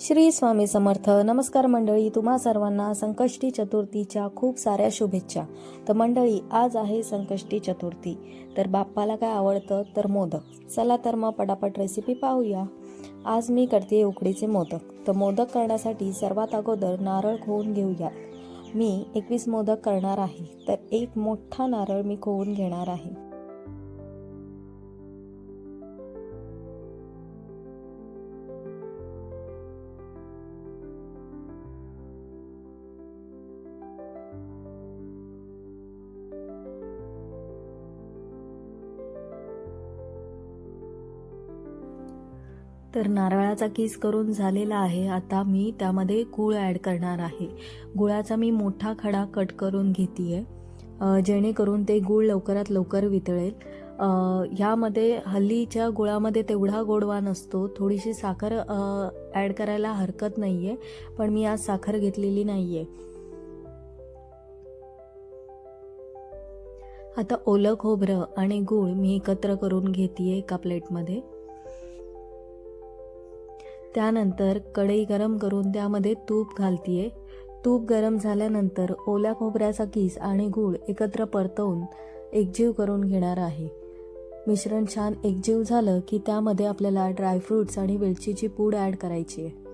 श्री स्वामी समर्थ. नमस्कार मंडळी तुम्हा सर्वांना संकष्टी चतुर्थीच्या खूप साऱ्या शुभेच्छा. तर मंडळी आज आहे संकष्टी चतुर्थी. तर बाप्पाला काय आवडतं तर मोदक. चला तर मग पटापट रेसिपी पाहूया. आज मी करते उकडीचे मोदक. तर मोदक करण्यासाठी सर्वात अगोदर नारळ खोवून घेऊया. मी एकवीस मोदक करणार आहे. तर एक मोठा नारळ मी खोवून घेणार आहे. तर नारळाचा किस करून झालेला आहे आता मी त्यामध्ये गूळ ॲड करणार आहे. गुळाचा मी मोठा खडा कट करून घेते आहे जेणेकरून ते गूळ लवकरात लवकर वितळेल. ह्यामध्ये हल्लीच्या गुळामध्ये तेवढा गोडवा नसतो थोडीशी साखर ॲड करायला हरकत नाही आहे पण मी आज साखर घेतलेली नाही आहे आता ओलं खोबरं आणि गूळ मी एकत्र करून घेते एका प्लेटमध्ये. त्यानंतर कढई गरम करून त्यामध्ये तूप घालतीये. तूप गरम झाल्यानंतर ओल्या खोबऱ्याचा किस आणि गूळ एकत्र परतवून एकजीव करून घेणार आहे. मिश्रण छान एकजीव झालं की त्यामध्ये आपल्याला ड्रायफ्रूट्स आणि वेलचीची पूड ॲड करायची आहे.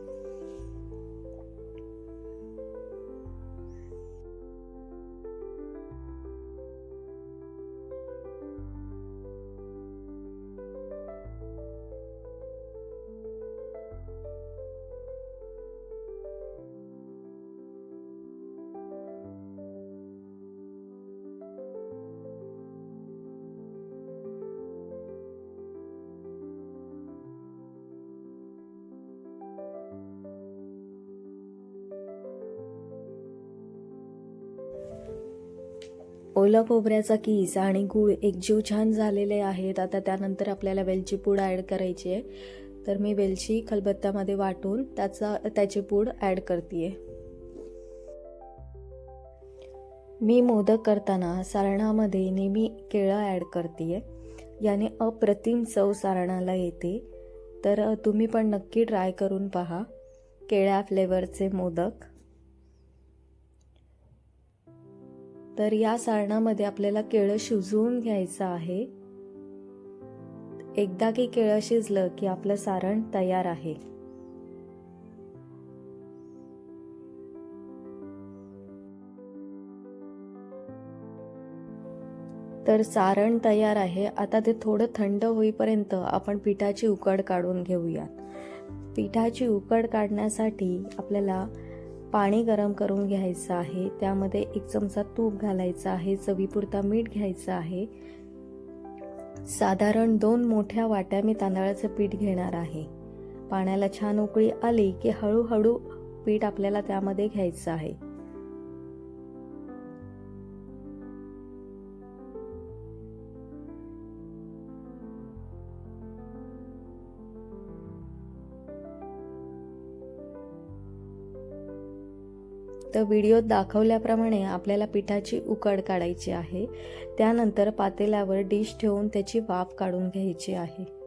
ओला खोबऱ्याचा किस आणि गूळ एकजीव छान झालेले आहेत. आता त्यानंतर आपल्याला वेलची पूड ॲड करायची आहे. तर मी वेलची खलबत्त्यामध्ये वाटून त्याचा त्याची पूड ॲड करते मी मोदक करताना सारणामध्ये नेहमी केळं ॲड करते याने अप्रतिम चव सारणाला येते. तर तुम्ही पण नक्की ट्राय करून पहा. केळ्या फ्लेवरचे मोदक. तर या सारणामध्ये आपल्याला केळं शिजवून घ्यायचं आहे. एकदा की केळं शिजलं की आपलं सारण तयार आहे. तर सारण तयार आहे. आता ते थोडं थंड होईपर्यंत आपण पिठाची उकड काढून घेऊयात. पिठाची उकड काढण्यासाठी आपल्याला पाणी गरम करून घ्यायचं आहे. त्यामध्ये एक चमचा तूप घालायचं आहे. चवीपुरता मीठ घ्यायचं आहे. साधारण दोन मोठ्या वाट्या मी तांदळाचं पीठ घेणार आहे. पाण्याला छान उकळी आली की हळूहळू पीठ आपल्याला त्यामध्ये घ्यायचं आहे. तर व्हिडिओत दाखवल्याप्रमाणे आपल्याला पिठाची उकड काढायची आहे. त्यानंतर पातेल्यावर डिश ठेवून त्याची वाफ काढून घ्यायची आहे.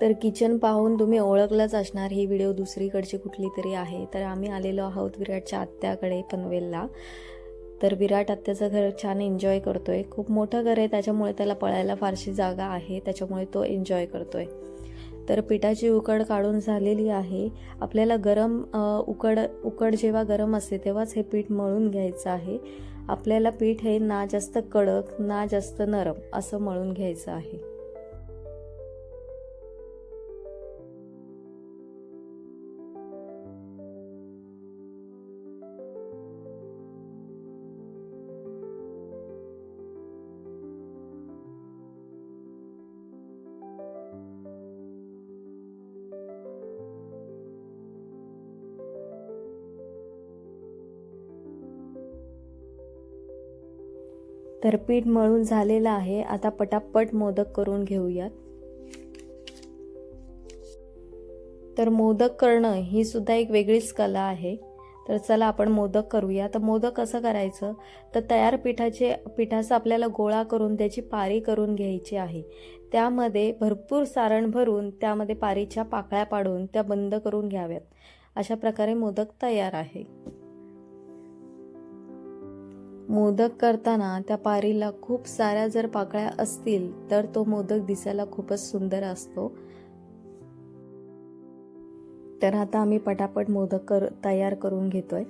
तर किचन पाहून तुम्ही ओळखलंच असणार ही व्हिडिओ दुसरीकडची कुठली तरी आहे. तर आम्ही आलेलो आहोत विराटच्या आत्याकडे पनवेलला. तर विराट आत्याचं घर छान एन्जॉय करतोय. खूप मोठं घर आहे त्याच्यामुळे त्याला पळायला फारशी जागा आहे त्याच्यामुळे तो एन्जॉय करतोय. तर पिठाची उकड काढून झालेली आहे. आपल्याला गरम उकड उकड जेव्हा गरम असते तेव्हाच हे पीठ मळून घ्यायचं आहे. आपल्याला पीठ हे ना जास्त कडक ना जास्त नरम असं मळून घ्यायचं आहे. तर पीठ मळून झालेलं आहे. आता पटापट मोदक करून घेऊयात. तर मोदक करणं ही सुद्धा एक वेगळीच कला आहे. तर चला आपण मोदक करूया. तर मोदक कसं करायचं? तर तयार पिठाचे पिठाचा आपल्याला गोळा करून त्याची पारी करून घ्यायची आहे. त्यामध्ये भरपूर सारण भरून त्यामध्ये पारीच्या पाकळ्या पाडून त्या बंद करून घ्याव्यात. अशा प्रकारे मोदक तयार आहे. मोदक करताना त्या पारीला खूप साऱ्या जर पाकळ्या असतील तर तो मोदक दिसायला खूपच सुंदर असतो. तर आता आम्ही पटापट मोदक कर तयार करून घेतोय.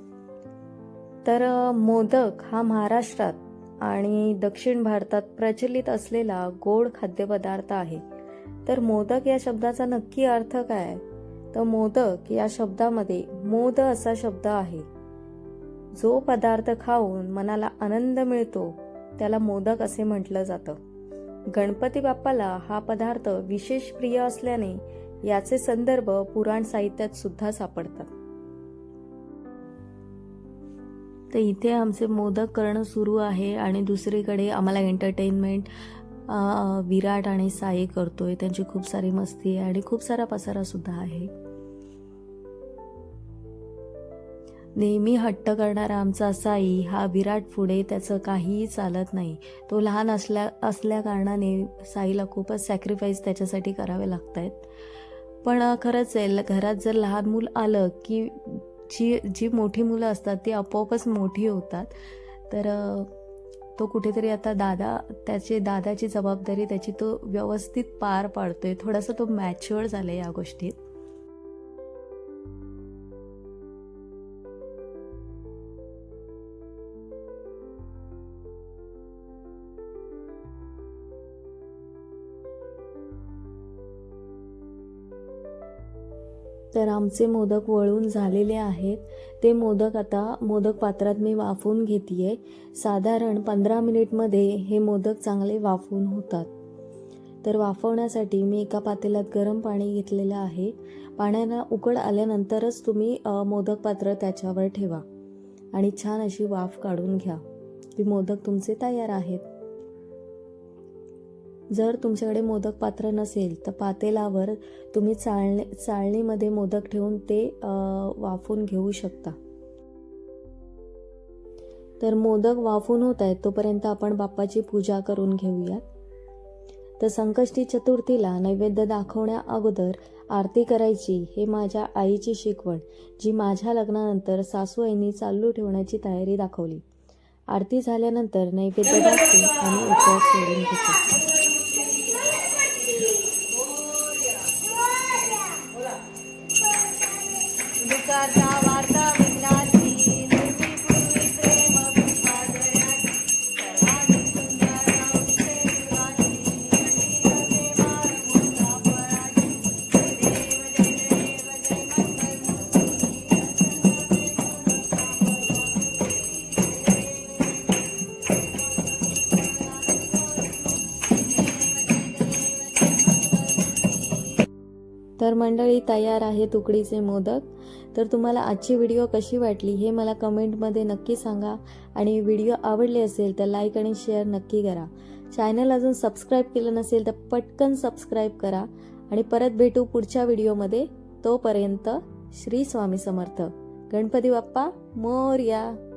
तर मोदक हा महाराष्ट्रात आणि दक्षिण भारतात प्रचलित असलेला गोड खाद्यपदार्थ आहे. तर मोदक या शब्दाचा नक्की अर्थ काय? तर मोदक या शब्दामध्ये मोद असा शब्द आहे. जो पदार्थ खाऊन मनाला आनंद मिळतो त्याला मोदक असे म्हटलं जातं. गणपती बाप्पाला हा पदार्थ विशेष प्रिय असल्याने याचे संदर्भ पुराण साहित्यात सुद्धा सापडतात. तर इथे आमचे मोदक करणं सुरू आहे आणि दुसरीकडे आम्हाला एंटरटेनमेंट विराट आणि साई करतोय. त्यांची खूप सारी मस्ती आहे आणि खूप सारा पसारा सुद्धा आहे. नेहमी हट्ट करणारा आमचा साई हा विराट पुढे त्याचं काहीही चालत नाही. तो लहान असल्या असल्या कारणाने साईला खूपच सॅक्रिफाईस त्याच्यासाठी करावे लागत आहेत पण खरंच आहे ल- घरात जर लहान मूल आलं की जी जी मोठी मुलं असतात ती आपोआपच मोठी होतात. तर तो कुठेतरी आता दादा त्याची दादाची जबाबदारी त्याची तो व्यवस्थित पार पाडतोय. थोडासा तो मॅच्युअर झाला या गोष्टीत. तर आमचे मोदक वळून झालेले आहेत. ते मोदक आता मोदक पात्रात मी वाफवून घेते साधारण पंधरा मिनिटमध्ये हे मोदक चांगले वाफवून होतात. तर वाफवण्यासाठी मी एका पातेल्यात गरम पाणी घेतलेलं आहे. पाण्याला उकड आल्यानंतरच तुम्ही मोदक पात्र त्याच्यावर ठेवा. आणि छान अशी वाफ काढून घ्या. ती मोदक तुमचे तयार आहेत. जर तुमच्याकडे मोदक पात्र नसेल तर पातेलावर तुम्ही चाळणी चाळणीमध्ये मोदक ठेवून ते वाफून वाफवून घेऊ शकता. तर मोदक वाफून होत आहेत तोपर्यंत आपण बाप्पाची पूजा करून घेऊयात. तर संकष्टी चतुर्थीला नैवेद्य दाखवण्या अगोदर आरती करायची हे माझ्या आईची शिकवण जी माझ्या लग्नानंतर सासू आईनी चालू ठेवण्याची तयारी दाखवली. आरती झाल्यानंतर नैवेद्य दाखवून आणि उपवास सोडून घेतो. तर मंडळी तयार आहे उकडीचे मोदक. तर तुम्हाला आजची व्हिडिओ कशी वाटली हे मला कमेंटमध्ये नक्की सांगा. आणि व्हिडिओ आवडले असेल तर लाईक आणि शेअर नक्की करा. चॅनल अजून सबस्क्राईब केलं नसेल तर पटकन सबस्क्राईब करा. आणि परत भेटू पुढच्या व्हिडिओमध्ये तोपर्यंत श्री स्वामी समर्थ. गणपती बाप्पा मोर्या.